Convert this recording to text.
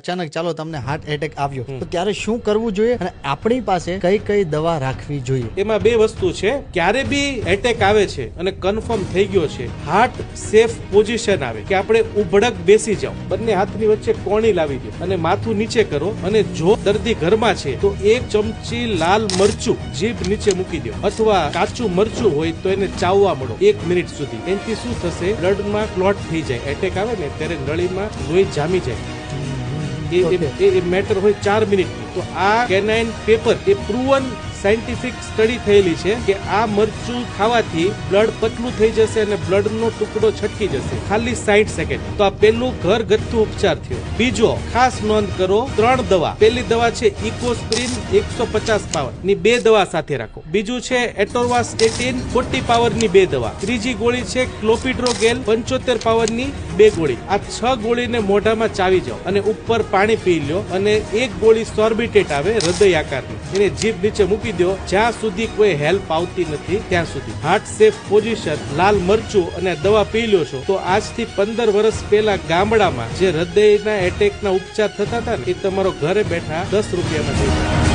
અચાનક ચાલો તમને હાર્ટ એટેક આવ્યો. તો ત્યારે શું કરવું જોઈએ અને આપણી પાસે કઈ કઈ દવા રાખવી જોઈએ? એમાં બે વસ્તુ છે. ક્યારે બી એટેક આવે છે અને કન્ફર્મ થઈ ગયો છે હાર્ટ સેફ પોઝિશન આવે. કે આપણે ઉભડક બેસી જાઓ. બંને હાથની વચ્ચે કોણી લાવી દો અને માથું નીચે કરો અને જો દર્દી ઘરમાં છે તો એક ચમચી લાલ મરચું જીભ નીચે મૂકી દો. અથવા કાચું મરચું હોય તો એને ચાવવા મળો એક મિનિટ સુધી. એનાથી શું થશે? બ્લડમાં ક્લોટ થઈ જાય. એટેક આવે ને ત્યારે નળીમાં લોહી જામી જાય. એ- એ- મેટર હોય ચાર મિનિટની તો આ કેનાઇન પેપર એ પ્રુવન સાયન્ટિફિક સ્ટડી થયેલી છે કે આ મરચું ખાવાથી બ્લડ પતલું થઈ જશે અને બ્લડનો ટુકડો છટકી જશે. ખાલી સાઈઠ સેકન્ડ તો આ પેલું ઘર ગથ્થુ ઉપચાર થયો. બીજો, ખાસ નોંધ કરો, ત્રણ દવા. પેલી દવા છે ઇકોસ્પ્રિન એકસો પચાસ પાવર. ની બે દવા સાથે રાખો. બીજું છે એટોરવાસ્ટેટિન ફોર્ટી પાવરની બે દવા. ત્રીજી ગોળી છે ક્લોપિડ્રોગેલ પંચોતેર પાવરની બે ગોળી. આ છ ગોળીને મોઢામાં ચાવી જાઓ અને ઉપર પાણી પી લ્યો અને એક ગોળી સોર્બિટેટ આવે હૃદય આકારની એને જીભ નીચે મૂકી દો. જ્યાં સુધી કોઈ હેલ્પ આવતી નથી, ત્યાં સુધી. હાર્ટ સેફ પોઝિશન લાલ મરચું અને દવા પી લ્યો છો. તો આજથી પંદર વર્ષ પહેલા ગામડામાં જે હૃદયના એટેકના ઉપચાર થતા હતા ને, એ તમારો ઘરે બેઠા દસ રૂપિયામાં થઈ જાય.